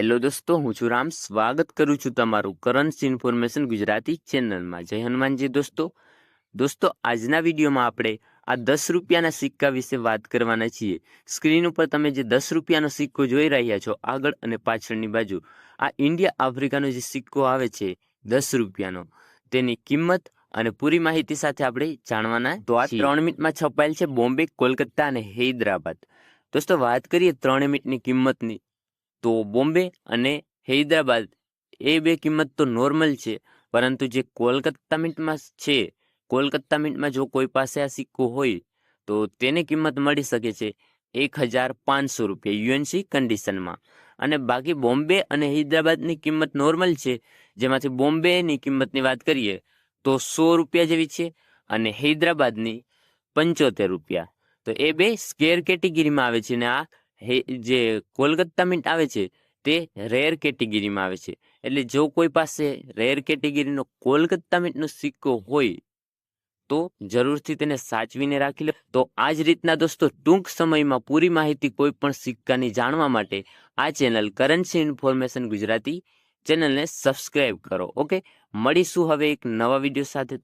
Hello દોસ્તો હું છું રામ. સ્વાગત કરું છું તમારું કરન્સી ઇન્ફોર્મેશન ગુજરાતી ચેનલમાં જય હનુમાનજી દોસ્તો. દોસ્તો આજના વિડીયોમાં આપણે આ દસ રૂપિયાના સિક્કા વિશે વાત કરવાના છીએ. સ્ક્રીન ઉપર તમે જે દસ રૂપિયાનો સિક્કો જોઈ રહ્યા છો આગળ અને પાછળની બાજુ આ ઇન્ડિયા આફ્રિકાનો જે સિક્કો આવે છે દસ રૂપિયાનો તેની કિંમત અને પૂરી માહિતી સાથે આપણે જાણવાના તો આ. ત્રણ મિનિટમાં છપાયેલ છે બોમ્બે કોલકાતા અને હૈદરાબાદ. દોસ્તો વાત કરીએ ત્રણ મિનિટની કિંમતની. તો બોમ્બે અને હૈદરાબાદ એ બે કિંમત તો નોર્મલ છે. પરંતુ જે કોલકાતા મિન્ટમાં છે, કોલકાતા મિન્ટમાં જો કોઈ પાસે આ સિક્કો હોય, તો તેને કિંમત મળી શકે છે એક હજાર પાંચસો રૂપિયા યુએનસી કન્ડિશનમાં અને બાકી બોમ્બે અને હૈદરાબાદની કિંમત નોર્મલ છે. જેમાંથી બોમ્બેની કિંમતની વાત કરીએ, તો સો રૂપિયા જેવી છે અને હૈદરાબાદની પંચોતેર રૂપિયા. તો એ બે સ્કેર કેટેગરીમાં આવે છે ને આ જે કોલકત્તા મિન્ટ આવે છે, તે રેર કેટેગરીમાં આવે છે. એટલે જો કોઈ પાસે રેર કેટેગરીનો કોલકત્તા મિન્ટનો સિક્કો હોય, તો જરૂરથી તેને સાચવીને રાખી લો. તો આ જ રીતના દોસ્તો, ટૂંક સમયમાં પૂરી માહિતી કોઈ પણ સિક્કાની જાણવા માટે આ ચેનલ કરન્સી ઇન્ફોર્મેશન ગુજરાતી ચેનલને સબસ્ક્રાઇબ કરો, ઓકે? મળીશું હવે એક નવા વીડિયો સાથે.